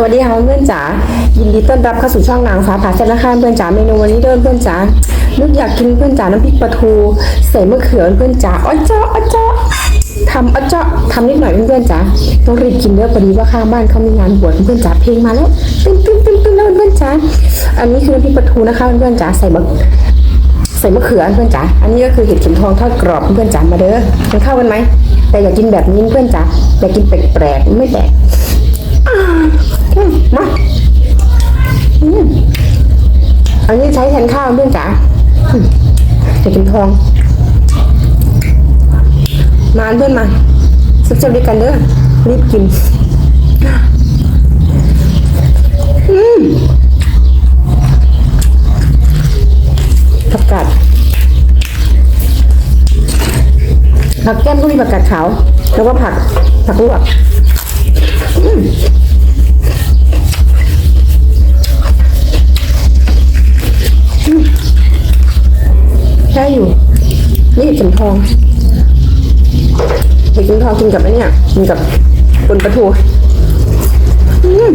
สวัสดีค่ะเพื่อนจ๋ายินดีต้อนรับเข้าสู่ช่องนางฟ้าผ่าแซ่บนะคะเพื่อนจ๋าเมนูวันนี้เดินเพื่อนจ๋านึกอยากกินเพื่อนจ๋าน้ำพริกปลาทูใส่มะเขือเพื่อนจ๋าอ้อเจ้าอ้อเจ้าทำอ้อเจ้าทำนิดหน่อยเพื่อนจ๋าต้องรีบกินเด้อพอดีว่าข้างบ้านเขามีงานบวชเพื่อนจ๋าเพลงมาแล้วตึ้งตึ้งตึ้งตึ้งแล้วเพื่อนจ๋าอันนี้คือน้ำพริกปลาทูนะคะเพื่อนจ๋าใส่มะใส่มะเขือเพื่อนจ๋าอันนี้ก็คือเห็ดเข็มทองทอดกรอบเพื่อนจ๋ามาเด้อมันเข้ากันไหมแต่อยากินแบบนี้เพื่อนจ๋าอยากินแปลกๆไม่แปลก มาอันนี้ใช้แทนข้าวเพื่อนจ๋าอืมเห็ดเข็มทอง มาเพื่อนมาสุดๆด้วยกันเด้อรีบกิน อืมผักกาดผักแก้มก็มีผักกาดขาว แล้วก็ผักผักลวก ได้อยู่ นี่เห็ดเข็มทองเห็ดเข็มทองกินกับไอ้เนี่ยกินกับปนปลาทูอืม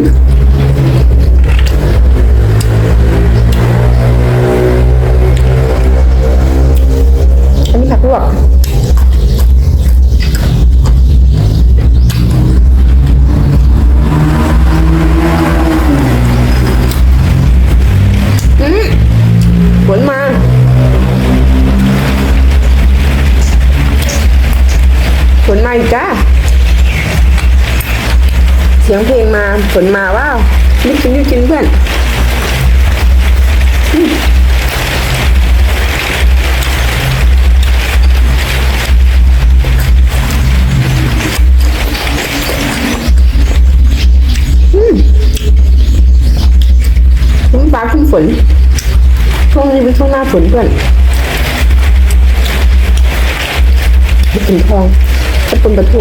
ยงเพลมาฝนมาว้าวรีบกินรีบกินเพื่อนอืมฟ้าขึ้นฝนช่วงนี้เป็นช่วงหน้าฝนเพื่อนเห็ดเข็มทองกระปุนปลาทู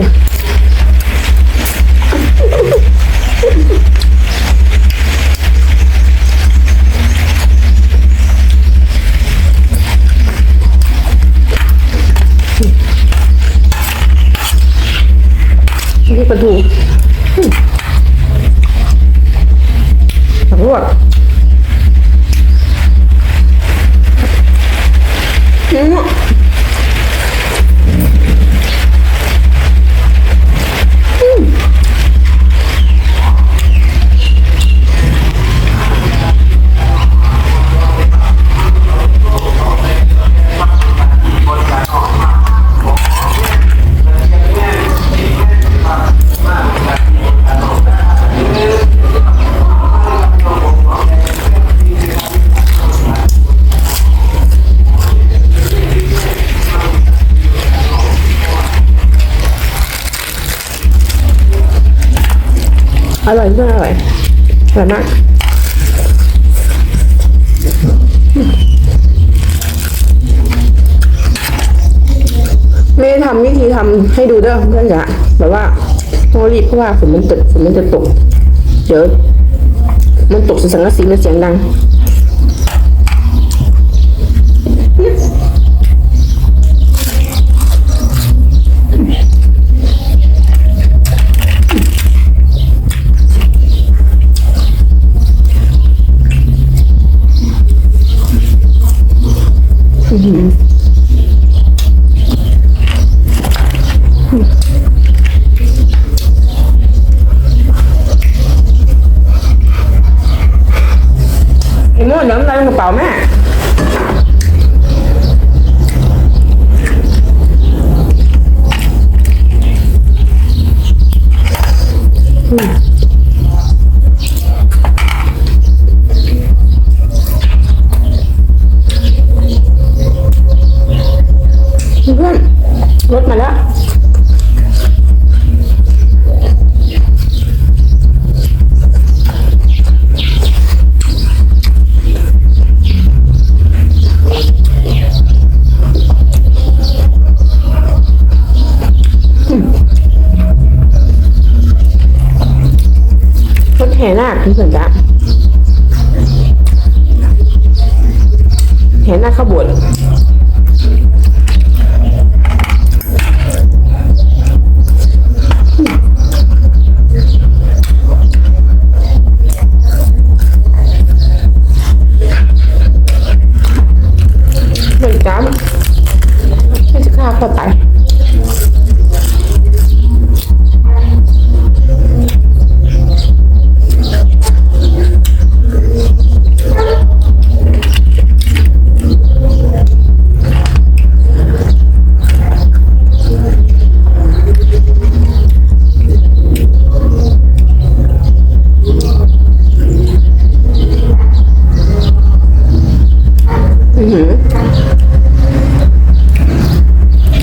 นี่ปล อร่อยมากอร่อยอร่อยมากไม่ได้ทำวิธีทำให้ดูเด้อเพื่อนจ๋าแบบว่าต้องรีบเพราะว่าฝนมันตกฝนมันจะตก เดี๋ยวมันตกสังกะสีมันเสียงดัง ไอ้โม่เดี๋ยวมันกระเป๋าแม่เห่นาคคุณสัญญาแห่นาคขบวน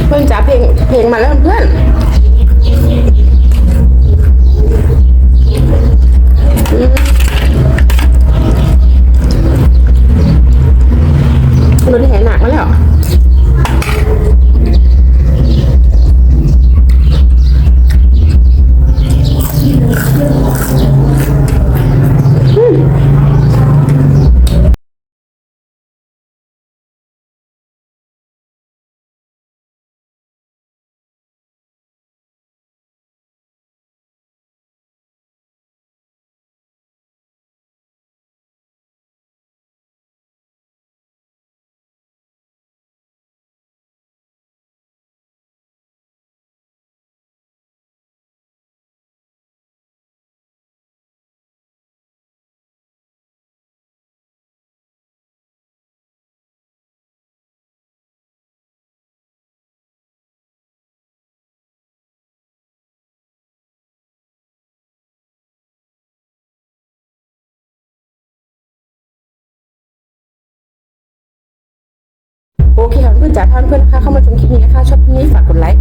เพิ่งจ๋าเพลงเพลงมาแล้วเพื่อน โอเคค่ะเพื่อนจ๋าท่านเพื่อนนะคะเข้ามาชมคลิปนี้นะคะชอบคลิปนี้ฝากกดไลค์